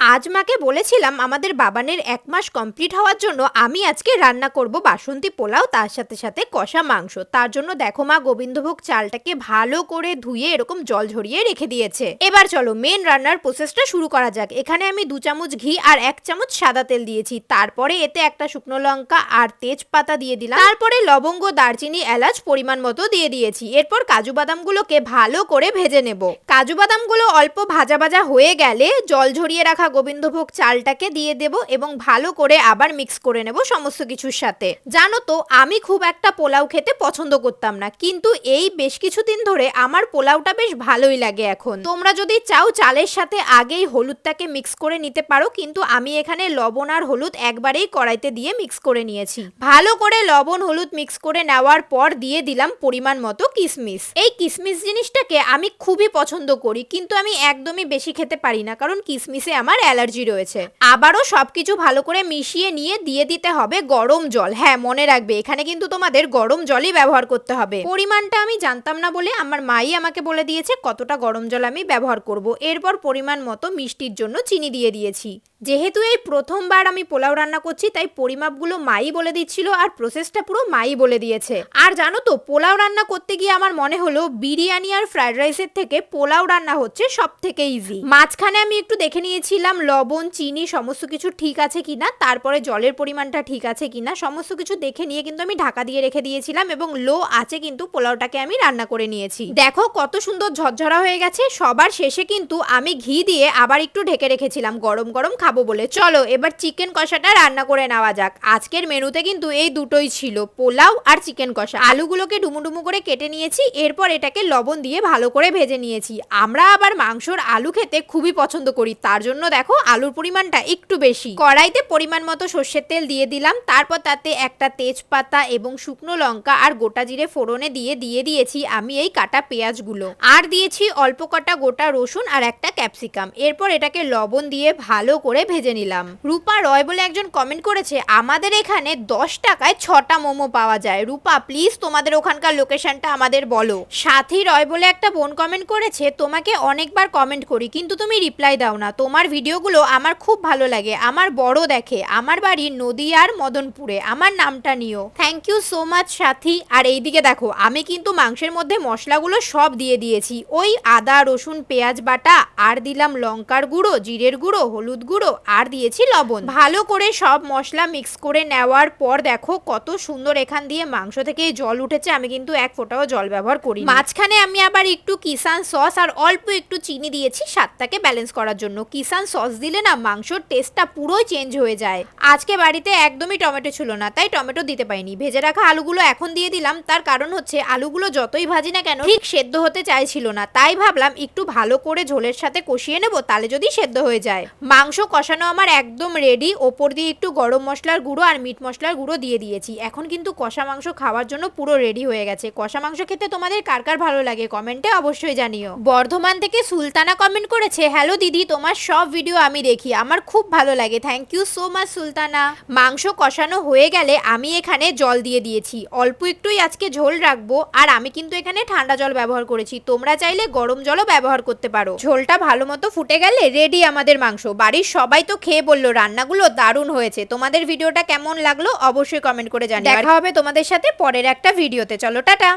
আজ মাকে বলেছিলাম আমাদের বাবানের এক মাস কমপ্লিট হওয়ার জন্য আমি আজকে রান্না করব বাসন্তী পোলাও, তার সাথে সাথে কষা মাংস। তার জন্য দেখো মা গোবিন্দভোগ চালটাকে ভালো করে ধুয়ে এরকম জল ঝরিয়ে রেখে দিয়েছে। এবার চলো মেন রান্নার প্রসেসটা শুরু করা যাক। এখানে আমি দু চামচ ঘি আর এক চামচ সাদা তেল দিয়েছি। তারপরে এতে একটা শুকনো লঙ্কা আর তেজপাতা দিয়ে দিলাম। তারপরে লবঙ্গ, দারচিনি, এলাচ পরিমাণ মতো দিয়ে দিয়েছি। এরপর কাজু বাদামগুলোকে ভালো করে ভেজে নেব। কাজু বাদামগুলো অল্প ভাজা ভাজা হয়ে গেলে জল ঝরিয়ে রাখা গোবিন্দভোগ চালটাকে দিয়ে দেব এবং ভালো করে আবার মিক্স করে নেব সমস্ত কিছুর সাথে। জানো তো, আমি খুব একটা পোলাও খেতে পছন্দ করতাম না, কিন্তু এই বেশ কিছুদিন ধরে আমার পোলাওটা বেশ ভালোই লাগে এখন। তোমরা যদি চাও চালের সাথে আগেই হলুদটাকে মিক্স করে নিতে পারো, কিন্তু আমি এখানে লবণ আর হলুদ একবারেই কড়াইতে দিয়ে মিক্স করে নিয়েছি। ভালো করে লবণ হলুদ মিক্স করে নেওয়ার পর দিয়ে দিলাম পরিমাণ মতো কিশমিশ এই কিশমিশ জিনিসটাকে আমি খুবই পছন্দ করি, কিন্তু আমি একদমই বেশি খেতে পারি না, কারণ কিশমিশে আমার অ্যালার্জি রয়েছে। আবারও সবকিছু ভালো করে মিশিয়ে নিয়ে দিয়ে দিতে হবে গরম জল। হ্যাঁ মনে রাখবে, এখানে কিন্তু তোমাদের গরম জলই ব্যবহার করতে হবে। পরিমাণটা আমি জানতাম না বলে আমার মাই আমাকে বলে দিয়েছে কতটা গরম জল আমি ব্যবহার করব। এরপর পরিমাণ মতো মিষ্টির জন্য চিনি দিয়ে দিয়েছি। যেহেতু এই প্রথমবার আমি পোলাও রান্না করছি, তাই পরিমাপগুলো মাই বলে দিচ্ছিল আর প্রসেসটা পুরো মাই বলে দিয়েছে। আর জানো তো, পোলাও রান্না করতে গিয়ে আমার মনে হলো বিরিয়ানি আর ফ্রাইড রাইসের থেকে পোলাও রান্না হচ্ছে সব থেকে ইজি মাঝখানে আমি একটু দেখে নিয়েছিলাম, লবণ, চিনি, সমস্ত কিছু ঠিক আছে কিনা, তারপরে জলের পরিমাণটা ঠিক আছে কিনা, সমস্ত কিছু দেখে নিয়ে কিন্তু আমি ঢাকা দিয়ে রেখে দিয়েছিলাম এবং লো আছে কিন্তু পোলাওটাকে আমি রান্না করে নিয়েছি। দেখো কত সুন্দর ঝরঝরা হয়ে গেছে, সবার শেষে কিন্তু আমি ঘি দিয়ে আবার একটু ঢেকে রেখেছিলাম, গরম গরম খাব বলে। চলো, এবার চিকেন কষাটা রান্না করে নেওয়া যাক। আজকের মেনুতে কিন্তু এই দুটোই ছিল, পোলাও আর চিকেন কষা। আলুগুলোকে ডুমু ডুমু করে কেটে নিয়েছি, এরপর এটাকে লবণ দিয়ে ভালো করে ভেজে নিয়েছি। আমরা আবার মাংসর আলু খেতে খুবই পছন্দ করি, তার জন্য দেখো আলুর পরিমাণটা একটু বেশি। কড়াইতে পরিমাণ মতো সর্ষের তেল দিয়ে দিলাম, তারপর তাতে একটা তেজপাতা এবং শুকনো লঙ্কা আর গোটা জিরে ফোড়নে দিয়ে দিয়ে দিয়েছি আমি এই কাটা পেঁয়াজগুলো। আর দিয়েছি অল্প কটা গোটা রসুন আর একটা ক্যাপসিকাম। এরপর এটাকে লবণ দিয়ে ভালো করে ভেজে নিলাম। রূপা রয় বলে একজন কমেন্ট করেছে, আমাদের এখানে দশ টাকায় ছটা মোমো পাওয়া যায়। রূপা প্লিজ তোমাদের ওখানকার লোকেশনটা আমাদের বলো। সাথী রয় বলে একটা বোন কমেন্ট করেছে, তোমাকে অনেকবার কমেন্ট করি, কিন্তু তুমি রিপ্লাই দাও না। তোমার ভিডিওগুলো আমার খুব ভালো লাগে। আমার বড় দেখে, আমার বাড়ি নদিয়ার মদনপুরে। আমার নামটা নিও। থ্যাংক ইউ সো মাচ সাথী। আর এইদিকে দেখো, আমি কিন্তু মাংসের মধ্যে মশলাগুলো সব দিয়ে দিয়েছি। ওই আদা, রসুন, পেঁয়াজ বাটা, আর দিলাম লঙ্কার গুঁড়ো, জিরের গুঁড়ো, হলুদ গুঁড়ো আর দিয়েছি লবণ। ভালো করে সব মশলা মিক্স করে নেওয়ার পর দেখো কত সুন্দর এখান দিয়ে মাংস থেকে জল উঠেছে, আমি কিন্তু এক ফোঁটাও জল ব্যবহার করি মাঝখানে আমি আবার একটু কিষান সস আর অল্প একটু চিনি দিয়েছি স্বাদটাকে ব্যালেন্স করার জন্য। কিষান সস দিলে না মাংসর টেস্টটা পুরোই চেঞ্জ হয়ে যায়। আজকে বাড়িতে একদমই টমেটো ছিল না, তাই টমেটো দিতে পাইনি ভেজে রাখা আলুগুলো এখন দিয়ে দিলাম, তার কারণ হচ্ছে আলুগুলো যতই ভাজি না কেন ঠিক সেদ্ধ হতে চাইছিল না, তাই ভাবলাম একটু ভালো করে ঝোলের সাথে কষিয়ে নেব, তাহলে যদি সেদ্ধ হয়ে যায়। মাংস কষানো আমার একদম রেডি ওপর দিয়ে একটু গরম মশলার গুঁড়ো আর মিট মশলার গুঁড়ো দিয়ে দিয়েছি। এখন কিন্তু কষা মাংস খাওয়ার জন্য পুরো রেডি হয়ে গেছে। কষা মাংস খেতে তোমাদের কার কার ভালো লাগে কমেন্টে অবশ্যই জানিও। বর্ধমান থেকে সুলতানা কমেন্ট করেছে হ্যালো দিদি, তোমার সব ভিডিও আমি দেখি। আমার খুব ভালো লাগে। Thank you so much Sultana. মাংস কষানো হয়ে গেলে আমি এখানে জল দিয়ে দিয়েছি। অল্প একটুই আজকে ঝোল রাখব। আর আমি কিন্তু এখানে ঠান্ডা জল ব্যবহার করেছি। তোমরা চাইলে গরম জলও ব্যবহার করতে পারো। ঝোলটা ভালো মতো ফুটে গেলে রেডি আমাদের মাংস। বাড়ির সবাই তো খেয়ে বলল, রান্নাগুলো দারুণ হয়েছে। তোমাদের ভিডিওটা কেমন লাগল? অবশ্যই কমেন্ট করে জানিও। দেখা হবে তোমাদের সাথে পরের একটা ভিডিওতে। চলো, টাটা।